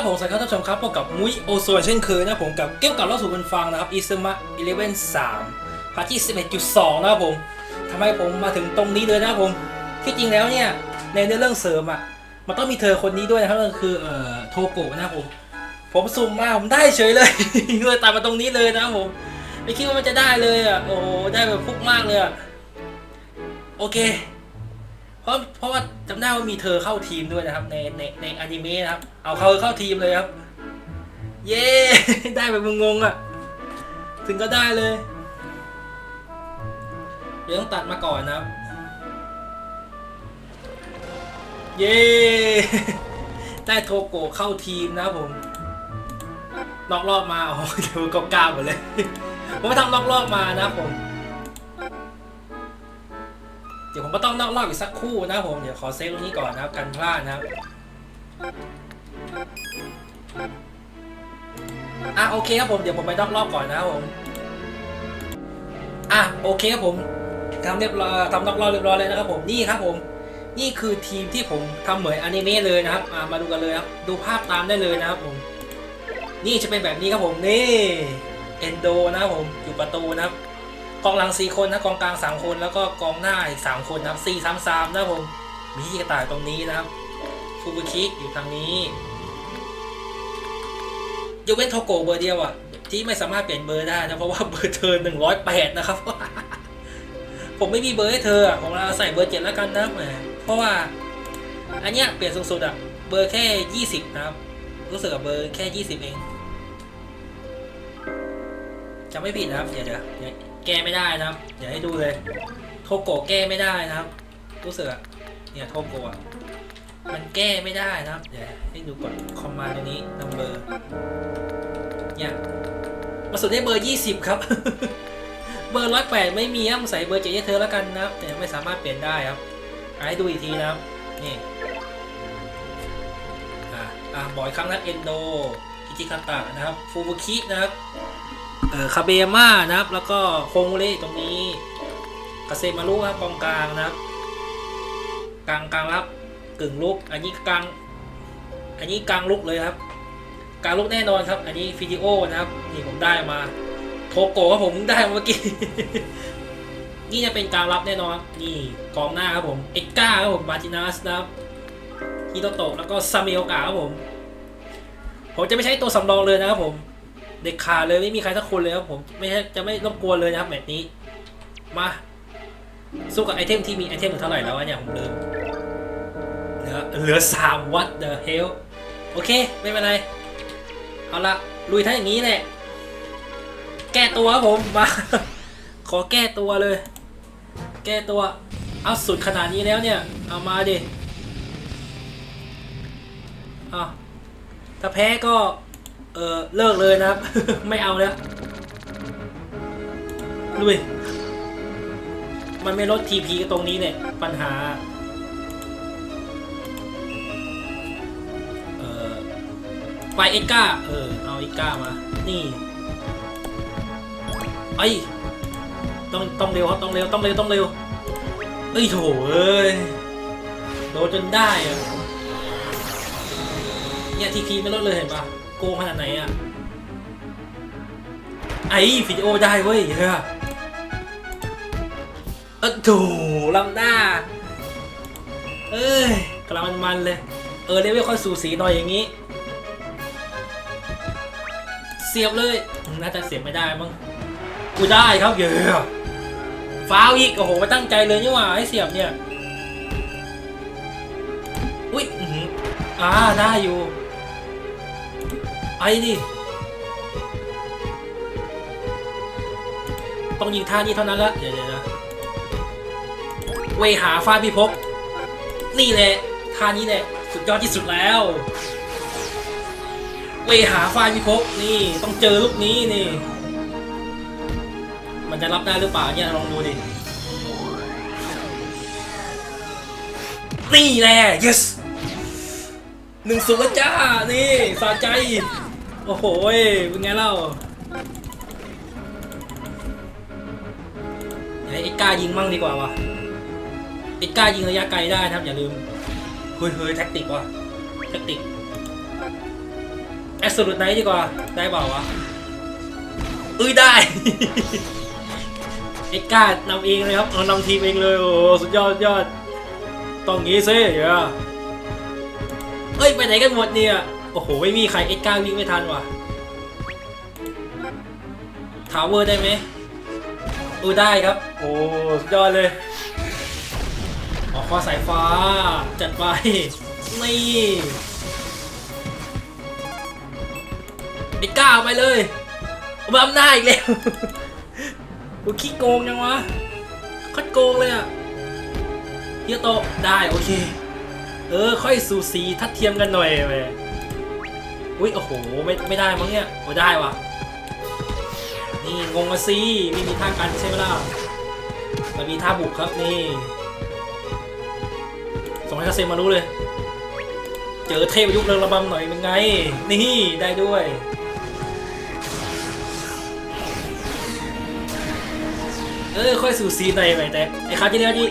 เอาแล้วผมสวัสดีครับท่านผู้ชมครับพบกับมุ้ยโอโซนเช่นเคยนะผมกับเกมเก่าเล่าสู่กันฟังนะครับอีซึมะ11 3พาร์ทที่11.2นะครับผมทำไมผมมาถึงตรงนี้เลยนะครับผมที่จริงแล้วเนี่ยในเรื่องเสริมอะมันต้องมีเธอคนนี้ด้วยนะครับก็คือเอ่อโทโกะนะครับผมผมสุ่มมาผมได้เฉยเลยเลยตามมาตรงนี้เลยนะครับผมไม่คิดว่ามันจะได้เลยอะโอ้ได้แบบฟุกมากเลยอะโอเค เพราะเพราะว่าจำได้ว่ามีเธอเข้าทีมด้วยนะครับ ในในในอนิเมะนะครับ เอาเขาเข้าทีมเลยครับ เย้ ได้แบบงงๆอะ ถึงก็ได้เลยเดี๋ยวต้องตัดมาก่อนนะครับ เย้ ได้โทโกเข้าทีมนะผมลอกรอบมาอ๋อเดี๋ยวก็กล้าหมดเลย ผมไปทำลอกรอบมานะผม เดี๋ยวผมก็ต้องนอกรอบอีกสักคู่นะผม เดี๋ยวขอเซฟตรงนี้ก่อนนะครับกันพลาดนะครับอะโอเคครับผมเดี๋ยวผมไปนอกรอบก่อนนะครับผมอะโอเคครับผมทำเรียบร้อยทำนอกรอบเรียบร้อยเลยนะครับผมนี่ครับผมนี่คือทีมที่ผมทำเหมือนอนิเมะเลยนะครับมาดูกันเลยครับดูภาพตามได้เลยนะครับผม นี่จะเป็นแบบนี้ครับผมนี่เอนโดนะครับผมอยู่ประตูนะครับ กองหลังสี่คนนะกองกลางสามคนแล้วก็กองหน้าอีกสามคนนะครับสี่สามสามนะผมมีที่กระต่ายตรงนี้นะครับฟูบุคิอยู่ทางนี้ยกเว้นโทโกเบอร์เดียวอะที่ไม่สามารถเปลี่ยนเบอร์ได้นะเพราะว่าเบอร์เธอหนึ่งร้อยแปดนะครับ ผมไม่มีเบอร์ให้เธออะผมเราใส่เบอร์เจ็ดแล้วกันนะแหมเพราะว่าอันเนี้ยเปลี่ยนสูงสุดอะเบอร์แค่ยี่สิบนะครับ รู้สึกกับเบอร์แค่ยี่สิบเองจำไม่ผิดนะครับ เดี๋ยวเดี๋ยวเดี๋ยว แก้ไม่ได้นะครับเดี๋ยวให้ดูเลยโทโกะแก้ไม่ได้นะครับ รู้สึกอะเนี่ยโทโกะมันแก้ไม่ได้นะครับ เดี๋ยวให้ดูก่อนคอมมานตรงนี้นัมเบอร์เนี่ยมาสุดได้เบอร์ยี่สิบครับ เบอร์ร้อยแปดไม่มีครับใส่เบอร์เจ็ดให้เธอแล้วกันนะครับแต่ไม่สามารถเปลี่ยนได้ครับให้ดูอีกทีนะครับนี่อะอะบ่อยครั้งนะเอนโดกิจิคาตะนะครับฟูบุคินะครับ เออคาเบยม่านะครับ แล้วก็โคงเล่ตรงนี้กาเซมารุครับกองกลางนะครับ กลางกลางรับกึ่งลุก อันนี้กลาง อันนี้กลางลุกเลยครับ กลางลุกแน่นอนครับ อันนี้ฟิดิโอนะครับนี่ผมได้มา โทโกะครับผมได้มาเมื่อกี้ นี่จะเป็นกลางรับแน่นอนนี่กองหน้าครับผมเอ็กก้าครับผมมาตินัสนะครับฮิโตโตะแล้วก็ซามิโอกะครับผม ผมจะไม่ใช้ตัวสำรองเลยนะครับผม เด็กขาดเลยไม่มีใครสักคนเลยครับผมไม่ใช่จะไม่รบกวนเลยนะครับแมตช์นี้มาสู้กับไอเทมที่มีไอเทมเท่าไหร่แล้ววะเนี่ยผมลืมเหลือเหลือสามวัตเดอะเฮลโอเคไม่เป็นไรเอาละลุยทั้งอย่างนี้แหละแก้ตัวครับผมมาขอแก้ตัวเลย แก้ตัวเอาสุดขนาดนี้แล้วเนี่ยเอามาดิเอาถ้าแพ้ก็ ออเลิกเลยนะครับ ไม่เอาแล้วลุยมันไม่ลดทีพีตรงนี้เนี่ย ปัญหา เออไปเอ็กก้า เออ เอาเอ็กก้ามา นี่ไอต้องต้องเร็วครับต้องเร็วต้องเร็วต้องเร็วเอ้ยโถเอ้ยโดนจนได้อะเนี่ยทีพีไม่ลดเลยเห็นปะ โกงขนาดไหนอะไอ้ฟิโอได้เว้ยเฮ้ยเออโถลำหน้า เอ้ยกำลังมันๆเลย เออเลเวลค่อยสูสีหน่อยอย่างนี้ เสียบเลย น่าจะเสียบไม่ได้มั้ง กูได้ครับเยอะฟ้าวอีก โอ้โหม่ตั้งใจเลยนี่หว่าให้เสียบเนี่ย อุ้ยอ่าได้อยู่ ไอ้ดิ ต้องยิงท่านี้เท่านั้นละเดี๋ยวเดนะเวหาฟ้าพิภพนี่แหละท่านี้แหละสุดยอดที่สุดแล้ว เวหาฟ้าพิภพนี่ต้องเจอลูกนี้นี่ มันจะรับได้หรือเปล่าเนี่ยลองดูดิ นี่แหละ yes หนึ่งสุดแล้วจ้า นี่สะใจ โอ้โหเป็นไงเล่าให้เอกก้ายิงมั่งดีกว่าวะเอ็กก้ายิงระยะไกลได้ครับอย่าลืม เฮ้ยเฮ้ยแท็กติกว่ะแท็กติกแอสซูดไนท์ดีกว่า ได้เปล่าวะเอ้ยได้เอ็กกาดนำเองเลยครับเอานำทีมเองเลยโอ้โหสุดยอดยอดต้องงี้ซิเดี๋ยวเอ้ยไปไหนกันหมดเนี่ย โอ้โห ไม่มีใครเอ็กกาวิ่งไม่ทันว่ะทาวเวอร์ได้ไหมเออได้ครับ โอ้สุดยอดเลย ออกข้อสายฟ้า จัดไป นี่ไอ้ก้าไปเลยเอามาอำนาจอีกแล้วกูขี้โกงยังวะคัดโกงเลยอะเฮียโตได้โอเค เออ ค่อยสูสีทัดเทียมกันหน่อยแหม อุ้ยโอ้โหไม่ไม่ได้มั้งเนี่ยโอ้ได้ว่ะนี่งงมาสิมีมีท่ากันใช่ไหมล่ะมันมีท่าบุกครับนี่ส่งให้คาเซมารู้เลย เจอเทพยุคเริงระบำหน่อยเป็นไง นี่ได้ด้วยเออค่อยสู่ซีหน่อยไปแต่ไอ้คราวที่แล้วนี่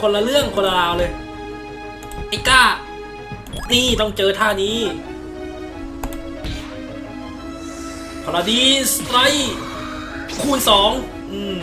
คนละเรื่องคนละราวเลยไอ้ก้า นี่ต้องเจอท่านี้ พาดีสไตรคูณสองอืม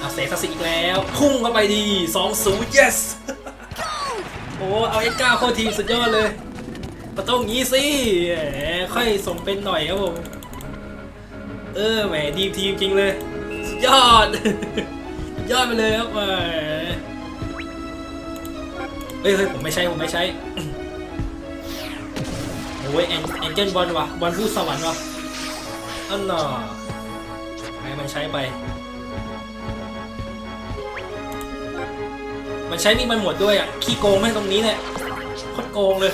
อาเซคัสอีกแล้ว พุ่งเข้าไปดีสองศูนย์ yes โอ้เอาเอ็กก้าเข้าทีมสุดยอดเลยก็ต้องงี้สิค่อยสมเป็นหน่อยครับผม เออแหมดีทีมจริงเลย สุดยอด ยอดไปเลยครับแหมเฮ้ยเฮ้ยผมไม่ใช้ผมไม่ใช้ โอ้ยแอนแอนเจนบอลว่ะบอลผู้สวรรค์ว่ะอันน่ะให้มันใช้ไป มันใช้นี่มันหมดด้วยอะ ขี้โกงแม่งตรงนี้เนี่ยโคตรโกงเลย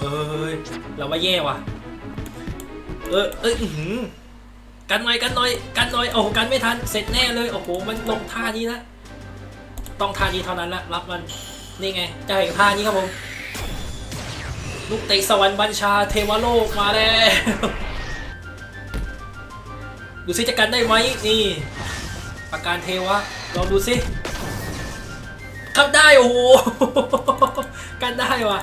เอ้ยเราว่าแย่ว่ะ เออเอ้ยอื้อหือกันหน่อยกันหน่อยกันหน่อยโอ้โหกันไม่ทันเสร็จแน่เลยโอ้โหมันลงท่านี้นะต้องท่านี้เท่านั้นละรับมันนี่ไงจะเห็นท่านี้ครับผม ลูกเตะสวรรค์บัญชาเทวโลกมาแล้ว ดูซิจะกันได้ไหมนี่ประการเทวะลองดูสิครับได้โอ้โหกันได้ว่ะ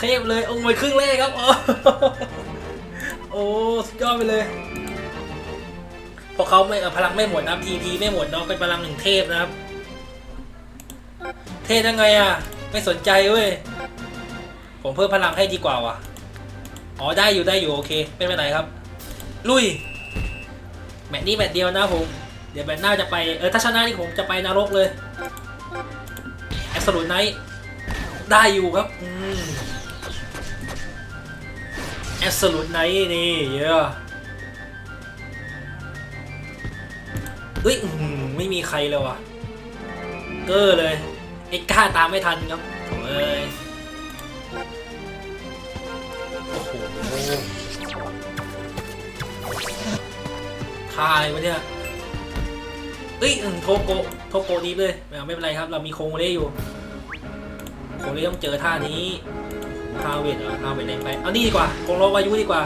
เทพเลยองค์มวยครึ่งแรกครับโอ้สุดยอดไปเลยเพราะเขาไม่พลังไม่หมดนะครับทีพีไม่หมดเนาะเป็นพลังหนึ่งเทพนะครับ เทพยังไงอะ ไม่สนใจเว้ย ผมเพิ่มพลังให้ดีกว่าว่ะ อ๋อได้อยู่ได้อยู่โอเคไม่เป็นไรครับ ลุย แมตช์นี้แมตช์เดียวนะผม เดี๋ยวแมตช์หน้าจะไปเออถ้าชนะนี่ผมจะไปนรกเลยแอสซูดไนท์ได้อยู่ครับอืมแอสซูดไนท์นี่เยอะเฮ้ยไม่มีใครเลยว่ะ เกอร์เลย เอ็กก้าตามไม่ทันครับโถ่เอ้ย ทาอะไรวะเนี่ยเอ้ยโทโกโทโกดีเลยไม่เอาไม่เป็นไรครับ เรามีโคงเล่อยู่โคงเล่ต้องเจอท่านี้ฮาเวดเหรอฮาเวดแรงไปเอานี่ดีกว่าโคงโลวายุดีกว่า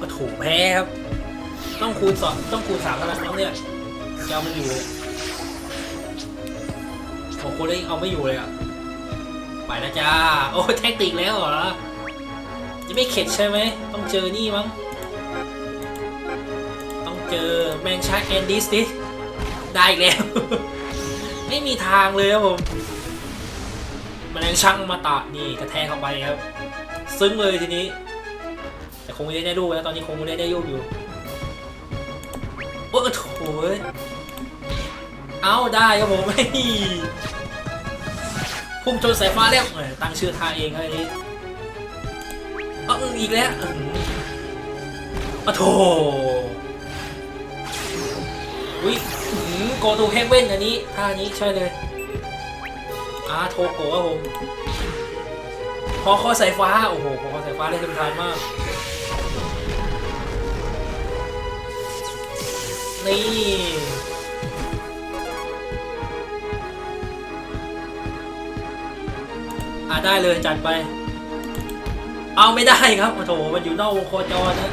ก็ถูกแพ้ครับ ต้องคูณสองต้องคูณสามเท่านั้นน้องเนี่ยจะเอามันอยู่เลยโอ้โคเล่เอาไม่อยู่เลยอะไปแล้วจ้าโอ้แท็กติกแล้วเหรอยังไม่เข็ดใช่ไหมต้องเจอนี่มั้ง เจอแมนชาแอนดิสดิได้อีกแล้ว ไม่มีทางเลยครับผมแมนช่างมาตะนี่กระแทกเข้าไปครับ ซึ้งเลยทีนี้ แต่คงไม่ได้ลูแล้วตอนนี้คงไม่ได้ลูกอยู่โอ้โถเอาได้ครับผมพุ่งชนสายฟ้าแล้วตั้งชื่อทาเองครับอันนี้เอาอึ้งอีกแล้วอ้อโถ อุ้ยโกตูเฮเว่นอันนี้ท่านี้ใช่เลยอาโทโกะครับผมพอคอสายฟ้า โอ้โหพอคอสายฟ้าได้ทำทานมาก นี่อ่าได้เลยจัดไป เอาไม่ได้ครับโอ้โถมันอยู่นอกวงโคจรนะ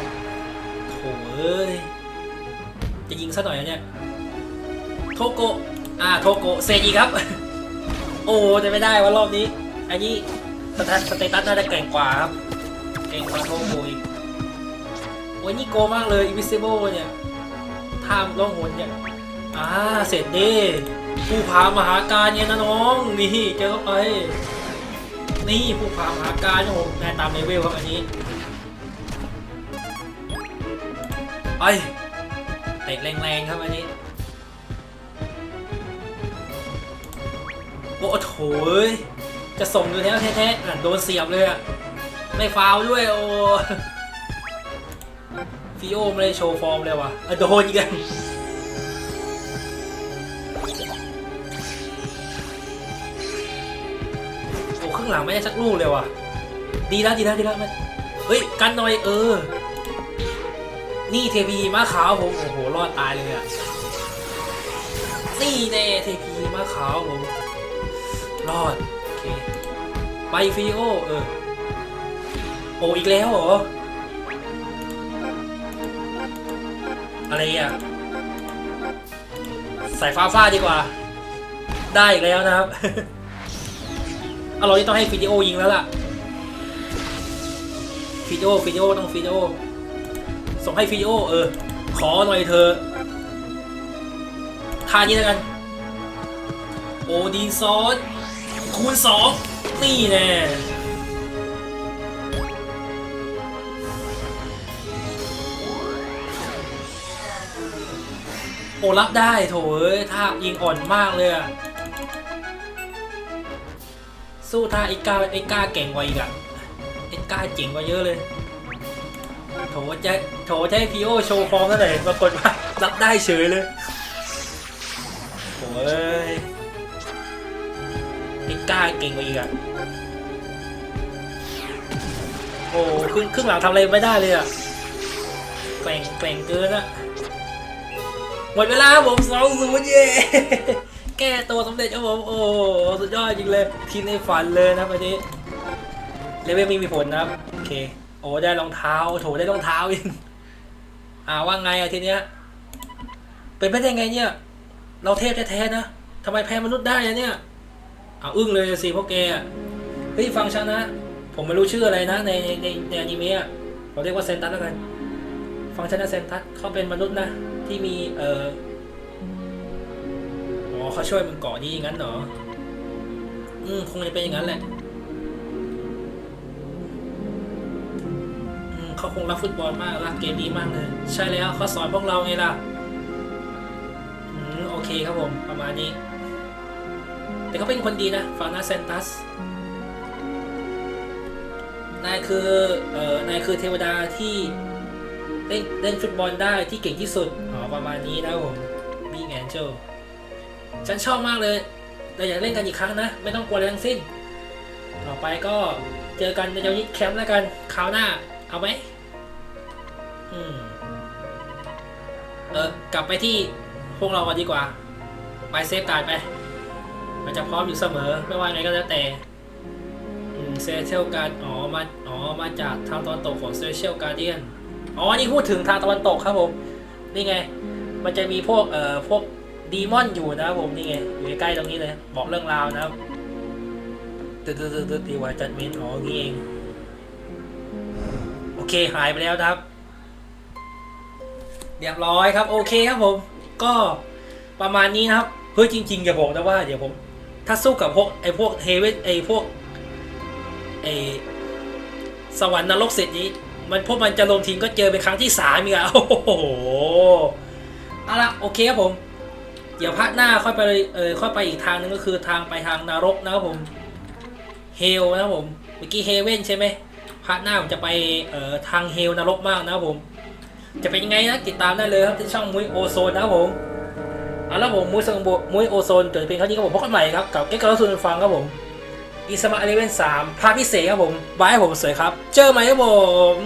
โถเอ้ยจะยิงซะหน่อยเนี่ย โทโกะอ่าโทโกะเซอีครับ โอ้จะไม่ได้ว่ารอบนี้ อันนี้สเตสเตตัสน่าจะเก่งกว่าครับ เก่งกว่าโทโมอีกโอ้ยนี่โกมากเลย invisible เนี่ยท่ามล่องหนเนี่ยอ่าเสร็จดิผู้พามหาการเนี่ยนะน้องนี่เจอเข้าไปนี่ผู้พามหาการนะผมนายตามเลเวลครับอันนี้ไปเตะแรงๆครับอันนี้ โอ้โถยจะส่งอยู่แล้วแท้ๆอะโดนเสียบเลยอะไม่ฟาวด้วยโอ้ฟิโอไม่ได้โชว์ฟอร์มเลยว่ะอะโดนอีกแล้วโอ้ข้างหลังไม่ได้สักลูกเลยว่ะ ดีแล้วดีแล้วดีแล้วมันเฮ้ย กันหน่อยเออ นี่เทพีมาขาวผมโอ้โหรอดตายเลยอะนี่แน่เทพีมาขาวผม รอด โอเค ไปฟิโอ เออ โออีกแล้วเหรอ อะไรอะใส่ฟ้าฟาดีกว่า ได้อีกแล้วนะครับเอาเรานี่ต้องให้ฟิโอยิงแล้วล่ะฟิโอฟิโอต้องฟิโอส่งให้ฟิโอเออ ขอหน่อยเธอท่านี้แล้วกัน โอดีซอส คูณสองนี่แน่โอ้รับได้โถเอ้ยท่ายิงอ่อนมากเลยอะสู้ท่าไอ้ก้าไอ้ก้าเก่งกว่าอีกอะไอ้ก้าเจ๋งกว่าเยอะเลยโถจะโถจะให้พีโอโชว์ฟอร์มนั่นเลยปรากฏว่ารับได้เฉยเลยโอ้ย ไอ้ก้าเก่งกว่าอีกอะโอ้ครึ่งครึ่งหลังทำอะไรไม่ได้เลยอะแกว่งแกว่งเกินอะหมดเวลาผมสองศูนย์เย่แก้ตัวสำเร็จครับผมโอ้สุดยอดจริงเลยทีมในฝันเลยนะครันนี้เลเวลไม่มีผลนะครับโอเคโอ้ได้รองเท้าโถได้รองเท้าอีกอ่าว่าไงอะทีเนี้ยเป็นไปได้ไงเนี่ย เราเทพแท้ๆนะทำไมแพ้มนุษย์ได้เนี่ย เอาอึ้งเลยสิพวกแกเฮ้ยฟังฉันนะ ผมไม่รู้ชื่ออะไรนะ ในในในอนิเมะเราเรียกว่าเซนตัสแล้วกัน ฟังฉันนะเซนตัสเขาเป็นมนุษย์นะ ที่มีเอออ๋อเขาช่วยมึงก่อนี้อย่างนั้นเหรอ อืมคงจะเป็นอย่างนั้นแหละอืมเขาคงรักฟุตบอลมาก รักเกมนี้มากเลย ใช่แล้วเขาสอนพวกเราไงล่ะ อืมโอเคครับผม ประมาณนี้ แต่เขาเป็นคนดีนะฟานาเซนตัสนายคือเอ่อนายคือเทวดาที่เล่นเล่นฟุตบอลได้ที่เก่งที่สุดอ๋อประมาณนี้นะผมบีแอนเจลฉันชอบมากเลยเราอยากเล่นกันอีกครั้งนะ ไม่ต้องกลัวอะไรทั้งสิ้น ต่อไปก็เจอกันในเจ้ายิทแคมป์แล้วกันคราวหน้า เอาไหมอืมเออกลับไปที่พวกเรากันดีกว่า ไปเซฟการ์ดไป มันจะพร้อมอยู่เสมอ ไม่ว่าไงก็แล้วแต่เซเชียลการอ๋อมาอ๋อมาจากทางตะวันตกของเซเชียลการเดียนอ๋อ นี่พูดถึงทางตะวันตกครับผม นี่ไง มันจะมีพวกเอ่อพวกดีมอนอยู่นะครับผมนี่ไงอยู่ใกล้ตรงนี้เลย บอกเรื่องราวนะครับตึ๊ดตึ๊ดตึ๊ดตีว่าจัดเมนอ๋องี้เองโอเคหายไปแล้วนะครับ เรียบร้อยครับโอเคครับผม ก็ประมาณนี้นะครับเฮ้ยจริงๆอย่าบอกนะว่าเดี๋ยวผม ถ้าสู้กับพวกไอ้พวกเฮเวนไอ้พวกไอ้สวรรค์นรกเสร็จนี้ มันพวกมันจะลงทีมก็เจอเป็นครั้งที่สามอีกอะโอ้โหเอาละโอเคครับผม เดี๋ยวพักหน้าค่อยไปเออค่อยไปอีกทางนึงก็คือทางไปทางนรกนะครับผมเฮลนะครับผมเมื่อกี้เฮเว่นใช่ไหมพาร์ทหน้าผมจะไปเอ่อทางเฮลนรกมากนะครับผม จะเป็นยังไงนะติดตามได้เลยครับที่ช่องมุ้ยโอโซนนะครับผม เอาละผมมุ้ยโซนโบมุ้ยโอโซนจบเป็นครั้งนี้ครับผมพบกันใหม่ครับกับเก๊กกระสุนฟังครับผมอีสมาอเลเวนสามภาคพิเศษครับผมบายให้ผมสวยครับ เจอไหมครับผม